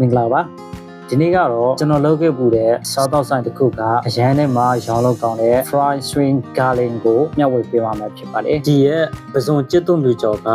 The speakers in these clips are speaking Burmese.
မင်္ဂလာပါဒီနေ့ကတော့ကျွန်တော်လုပ်ခဲ့ပူတဲ့စားတော့ဆိုင်တစ်ခုကအရန်ထဲမှာရောင်းလို့ကောင်းတဲ့ fried string garlic ကိုမျှဝေပေးပါမယ်ဖြစ်ပါတယ်ဒီရဲ့ပဇွန်ကျစ်သွန်မြူကျော်က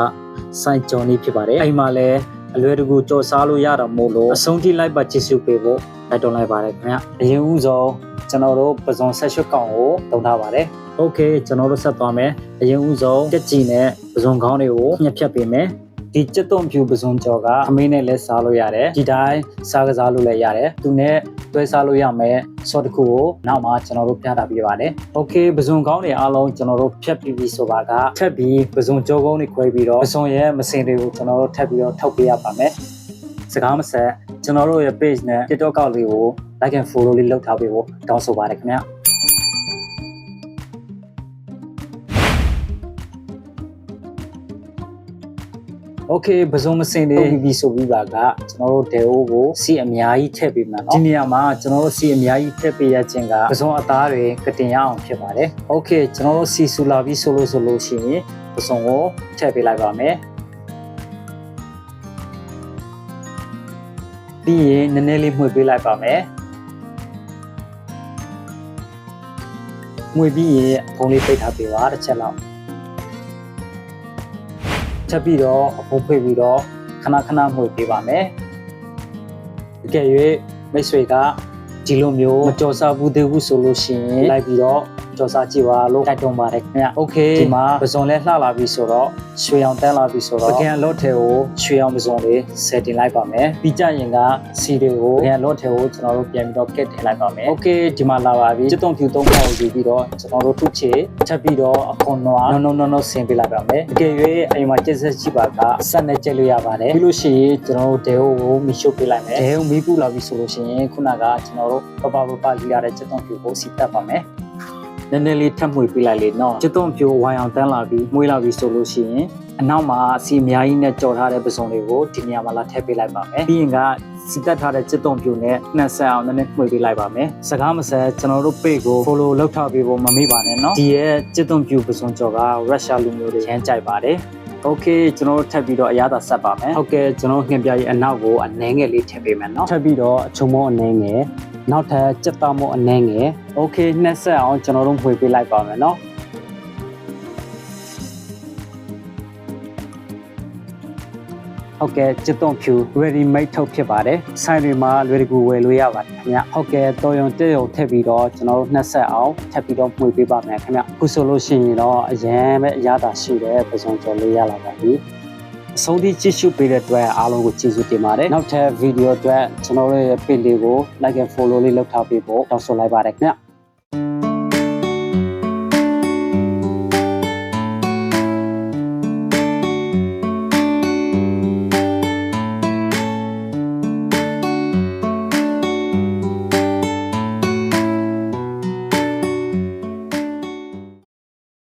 စိုင်ကျော်နေဖြစ်ပါတယ်အိမ်မှာလည်းအလွယ်တကူကြော်စားလို့ရတာမို့လို့အဆုံးထိလိုက်ပါချစ်စုပေးဖို့တိုက်တွန်းလိုက်ပါတယ်ခင်ဗျအရင်ဦးဆုံးကျွန်တော်တို့ပဇွန်ဆက်ရွှတ်ကောင်ကိုတုံထားပါတယ်โอเคကျွန်တော်တို့ဆက်သွားမယ်အရင်ဦးဆုံးတက်ကြည်နဲ့ပဇွန်ခေါင်းတွေကိုညှက်ဖြတ်ပေးမယ် ဒီကျက်သွန်ဖြူပစုံကြော်ကအမေနဲ့လည်းစားလို့ရတယ်ဒီတိုင်းစားကစားလို့လည်းရတယ်သူနဲ့တွဲစားလို့ရမယ်ဆော့တစ်ခုကိုနောက်မှကျွန်တော်တို့ပြတာပြပါတယ်โอเคပစုံကောင်းတွေအားလုံးကျွန်တော်တို့ဖြတ်ပြီးပြီဆိုပါကထပ်ပြီးပစုံကြောကုန်းတွေခွဲပြီးတော့ပစုံရဲ့မစင်တွေကိုကျွန်တော်တို့ထပ်ပြီးတော့ထုတ်ပေးရပါမယ်စကားမဆက်ကျွန်တော်တို့ရဲ့ page နဲ့ TikTok ကောက်လေးကို like and follow လေးလုပ်ထားပေးဖို့တောင်းဆိုပါတယ်ခင်ဗျာ โอเคပစုံမစင်လေးပြီးပြီဆိုပြီးပါကကျွန်တော်တို့ဒေအိုးကိုစီအများကြီးထည့်ပေးမှာเนาะဒီနေရာမှာကျွန်တော်တို့စီအများကြီးထည့်ပေးရခြင်းကပစုံအသားတွေကတင်ရအောင်ဖြစ်ပါတယ်โอเคကျွန်တော်တို့စီဆူလာပြီးဆိုလို့ဆိုလို့ရှိရင်ပစုံကိုထည့်ပေးလိုက်ပါမယ်ပြီးရင်နည်းနည်းလေးမှွေပေးလိုက်ပါမယ်မှွေပြီးရင်ဖုံးလေးပိတ်ထားပေးပါတစ်ချက်လောက် ချက်ပြီးတော့အဖုံးဖွေပြီးတော့ခဏခဏမှုပေးပါမယ်။ကြည့်၍မိတ်ဆွေက ဒီလိုမျိုးမကြော်စားဘူးသေးဘူးဆိုလို့ရှိရင်လိုက်ပြီးတော့ကြော်စားကြည့်ပါလို့တိုက်တွန်းပါတယ်ခင်ဗျ။ Okay ဒီမှာပစုံလဲလှလာပြီဆိုတော့ရွှေအောင်တန်းလာပြီဆိုတော့ပကံလော့ထဲကိုရွှေအောင်ပစုံလေးဆက်တင်လိုက်ပါမယ်။ပြီးကြရင်ကစီတွေကိုပကံလော့ထဲကိုကျွန်တော်တို့ပြန်ပြီးတော့ကက်တင်လိုက်ပါမယ်။ Okay ဒီမှာလာပါပြီ။စစ်တုံးဖြူသုံးပေါက်ကိုယူပြီးတော့ကျွန်တော်တို့ထုချေချက်ပြီးတော့အခွန်နွားနုံနုံနုံနုံဆင်ပေးလိုက်ပါမယ်။တကယ်၍အိမ်မှာကျက်ဆက်ရှိပါကဆက်နဲ့ကျက်လို့ရပါတယ်။ပြီးလို့ရှိရင်ကျွန်တော်တို့ဒဲဟိုကိုမီရှုပ်ပေးလိုက်မယ်။ဒဲဟိုမီးပူလာပြီဆိုလို့ရှိရင်ခုနကကျွန်တော်တပပပပလီရတဲ့ချက်တုံးဖြူကိုစီတက်ပါမယ်။နည်းနည်းလေးထပ်မှွေပေးလိုက်လေနော်ချက်သွန်ပြိုဝိုင်အောင်တန်းလာပြီးမှွေးလာပြီးဆိုလို့ရှိရင်အနောက်မှာစီအများကြီးနဲ့ကြော်ထားတဲ့ပစုံတွေကိုဒီနေရာမှာလာထည့်ပေးလိုက်ပါမယ်ပြီးရင်ကစီတက်ထားတဲ့ချက်သွန်ပြိုနဲ့နှက်ဆက်အောင်နည်းနည်းမှွေပေးလိုက်ပါမယ်စကားမဆက်ကျွန်တော်တို့ page ကို follow လုပ်ထားပေးဖို့မမေ့ပါနဲ့နော်ဒီရဲ့ချက်သွန်ပြိုပစုံကြော်က Russia လူမျိုးတွေရမ်းကြိုက်ပါတယ်โอเคကျွန်တော်တို့ထပ်ပြီးတော့အရသာဆက်ပါမယ်ဟုတ်ကဲ့ကျွန်တော်ငှက်ပြရဲ့အနောက်ကိုအနှဲငယ်လေးထည့်ပေးမယ်เนาะထပ်ပြီးတော့အချုံမောအနှဲငယ် နောက်ထပ်စက်သားမောအနှဲငယ်โอเคနှက်ဆက်အောင်ကျွန်တော်တို့ဝေပေးလိုက်ပါမယ်เนาะဟုတ်ကဲ့จิตတုံဖြူ ready made ထုတ်ဖြစ်ပါတယ်ဆိုင်တွေမှာလွယ်တကူဝယ်လို့ရပါတယ်ခင်ဗျဟုတ်ကဲ့တော်ရုံတက်ရုံထည့်ပြီးတော့ကျွန်တော်တို့နှက်ဆက်အောင်ထပ်ပြီးတော့မှွေပေးပါမယ်ခင်ဗျအခုဆိုလို့ရှိရင်တော့အရန်ပဲအရသာရှိတဲ့ပစုံကျော်လေးရလာပါပြီ အဆုံးထိကြည့်ရှုပေးတဲ့အတွက်အားလုံးကိုကျေးဇူးတင်ပါတယ်နောက်ထပ်ဗီဒီယိုအတွက်ကျွန်တော်တို့ရဲ့ page လေးကို like and follow လေးလုပ်ထားပေးဖို့တောင်းဆိုလိုက်ပါတယ်ခင်ဗျ